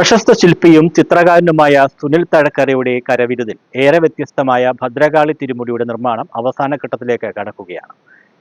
പ്രശസ്ത ശില്പിയും ചിത്രകാരനുമായ സുനിൽ തഴക്കരയുടെ കരവിരുതിൽ ഏറെ വ്യത്യസ്തമായ ഭദ്രകാളി തിരുമുടിയുടെ നിർമ്മാണം അവസാന ഘട്ടത്തിലേക്ക് കടക്കുകയാണ്.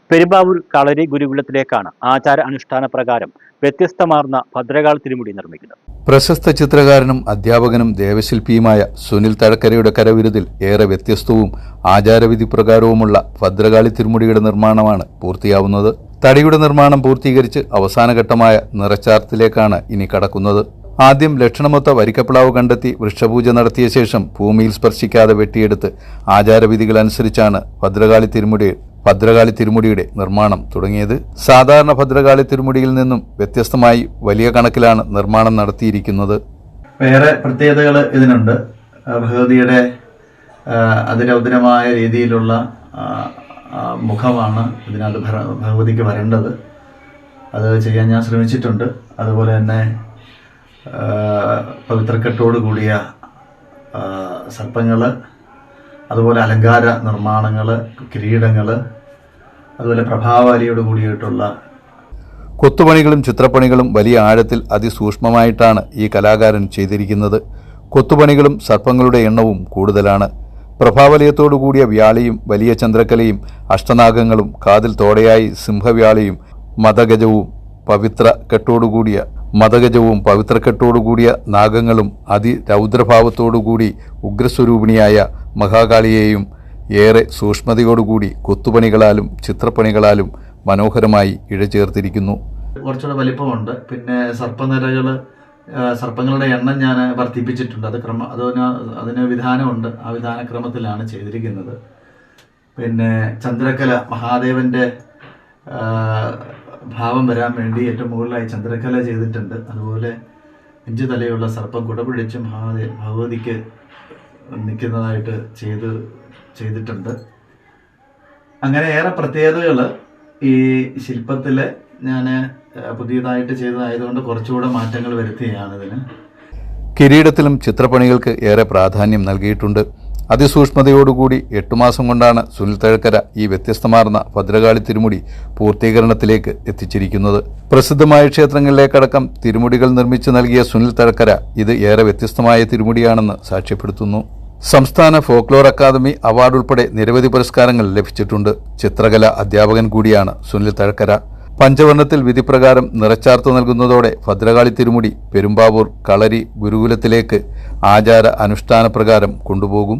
പെരുമ്പാവൂർ കളരി ഗുരുകുലത്തിലേക്കാണ് ആചാര അനുഷ്ഠാന പ്രകാരം വ്യത്യസ്തമാർന്ന ഭദ്രകാളി തിരുമുടി നിർമ്മിക്കുന്നത്. പ്രശസ്ത ചിത്രകാരനും അധ്യാപകനും ദേവശില്പിയുമായ സുനിൽ തഴക്കരയുടെ കരവിരുതിൽ ഏറെ വ്യത്യസ്തവും ആചാരവിധി പ്രകാരവുമുള്ള ഭദ്രകാളി തിരുമുടിയുടെ നിർമ്മാണമാണ് പൂർത്തിയാവുന്നത്. തടിയുടെ നിർമ്മാണം പൂർത്തീകരിച്ച് അവസാനഘട്ടമായ നിറച്ചാർത്തിലേക്കാണ് ഇനി കടക്കുന്നത്. ആദ്യം ലക്ഷണമൊത്ത വരിക്കപ്പിളാവ് കണ്ടെത്തി വൃക്ഷപൂജ നടത്തിയ ശേഷം ഭൂമിയിൽ സ്പർശിക്കാതെ വെട്ടിയെടുത്ത് ആചാരവിധികൾ അനുസരിച്ചാണ് ഭദ്രകാളി തിരുമുടി ഭദ്രകാളി തിരുമുടിയുടെ നിർമ്മാണം തുടങ്ങിയത്. സാധാരണ ഭദ്രകാളി തിരുമുടിയിൽ നിന്നും വ്യത്യസ്തമായി വലിയ കണക്കിലാണ് നിർമ്മാണം നടത്തിയിരിക്കുന്നത്. വേറെ പ്രത്യേകതകൾ ഇതിനുണ്ട്. ഭഗവതിയുടെ അതിരൗദ്രമായ രീതിയിലുള്ള മുഖമാണ് ഇതിനകത്ത് ഭഗവതിക്ക് വരേണ്ടത്. അത് ചെയ്യാൻ ഞാൻ ശ്രമിച്ചിട്ടുണ്ട്. അതുപോലെ തന്നെ പവിത്രക്കെട്ടോട് കൂടിയ സർപ്പങ്ങൾ അതുപോലെ അലങ്കാര നിർമ്മാണങ്ങൾ കിരീടങ്ങൾ അതുപോലെ പ്രഭാവാലിയോട് കൂടിയിട്ടുള്ള കൊത്തുപണികളും ചിത്രപ്പണികളും വലിയ ആഴത്തിൽ അതിസൂക്ഷ്മമായിട്ടാണ് ഈ കലാകാരൻ ചെയ്തിരിക്കുന്നത്. കൊത്തുപണികളും സർപ്പങ്ങളുടെ എണ്ണവും കൂടുതലാണ്. പ്രഭാവലയത്തോടു കൂടിയ വ്യാളിയും വലിയ ചന്ദ്രക്കലയും അഷ്ടനാഗങ്ങളും കാതിൽ തോടയായി സിംഹവ്യാളിയും മതഗജവും പവിത്ര കെട്ടോടുകൂടിയ മതഗജവും പവിത്രക്കെട്ടോടുകൂടിയ നാഗങ്ങളും അതിരൗദ്രഭാവത്തോടുകൂടി ഉഗ്രസ്വരൂപിണിയായ മഹാകാളിയെയും ഏറെ സൂക്ഷ്മതയോടുകൂടി കൊത്തുപണികളാലും ചിത്രപ്പണികളാലും മനോഹരമായി ഇഴചേർത്തിരിക്കുന്നു. കുറച്ചുകൂടെ വലിപ്പമുണ്ട്. പിന്നെ സർപ്പനിരകൾ സർപ്പങ്ങളുടെ എണ്ണം ഞാൻ വർദ്ധിപ്പിച്ചിട്ടുണ്ട്. അത് ക്രമ അതിന് അതിന് വിധാനമുണ്ട്. ആ വിധാനക്രമത്തിലാണ് ചെയ്തിരിക്കുന്നത്. പിന്നെ ചന്ദ്രകല മഹാദേവന്റെ ഭാവം വരാൻ വേണ്ടി ഏറ്റവും മുകളിലായി ചന്ദ്രക്കല ചെയ്തിട്ടുണ്ട്. അതുപോലെ അഞ്ച് തലയുള്ള സർപ്പം കുടപിടിച്ച് മഹാദേ ഭഗവതിക്ക് നിൽക്കുന്നതായിട്ട് ചെയ്ത് ചെയ്തിട്ടുണ്ട്. അങ്ങനെ ഏറെ പ്രത്യേകതകൾ ഈ ശില്പത്തിൽ ഞാൻ പുതിയതായിട്ട് ചെയ്തതായതുകൊണ്ട് കുറച്ചുകൂടെ മാറ്റങ്ങൾ വരുത്തുകയാണ് ഇതിന്. കിരീടത്തിലും ചിത്രപ്പണികൾക്ക് ഏറെ പ്രാധാന്യം നൽകിയിട്ടുണ്ട്. അതിസൂക്ഷ്മതയോടുകൂടി എട്ടു മാസം കൊണ്ടാണ് സുനിൽ തഴക്കര ഈ വ്യത്യസ്തമാർന്ന ഭദ്രകാളി തിരുമുടി പൂർത്തീകരണത്തിലേക്ക് എത്തിച്ചിരിക്കുന്നത്. പ്രസിദ്ധമായ ക്ഷേത്രങ്ങളിലേക്കടക്കം തിരുമുടികൾ നിർമ്മിച്ചു നൽകിയ സുനിൽ തഴക്കര ഇത് ഏറെ വ്യത്യസ്തമായ തിരുമുടിയാണെന്ന് സാക്ഷ്യപ്പെടുത്തുന്നു. സംസ്ഥാന ഫോക്ലോർ അക്കാദമി അവാർഡ് ഉൾപ്പെടെ നിരവധി പുരസ്കാരങ്ങൾ ലഭിച്ചിട്ടുണ്ട്. ചിത്രകല അധ്യാപകൻ കൂടിയാണ് സുനിൽ തഴക്കര. പഞ്ചവർണത്തിൽ വിധിപ്രകാരം നിറച്ചാർത്ത് നൽകുന്നതോടെ ഭദ്രകാളി തിരുമുടി പെരുമ്പാവൂർ കളരി ഗുരുകുലത്തിലേക്ക് ആചാര അനുഷ്ഠാന പ്രകാരം കൊണ്ടുപോകും.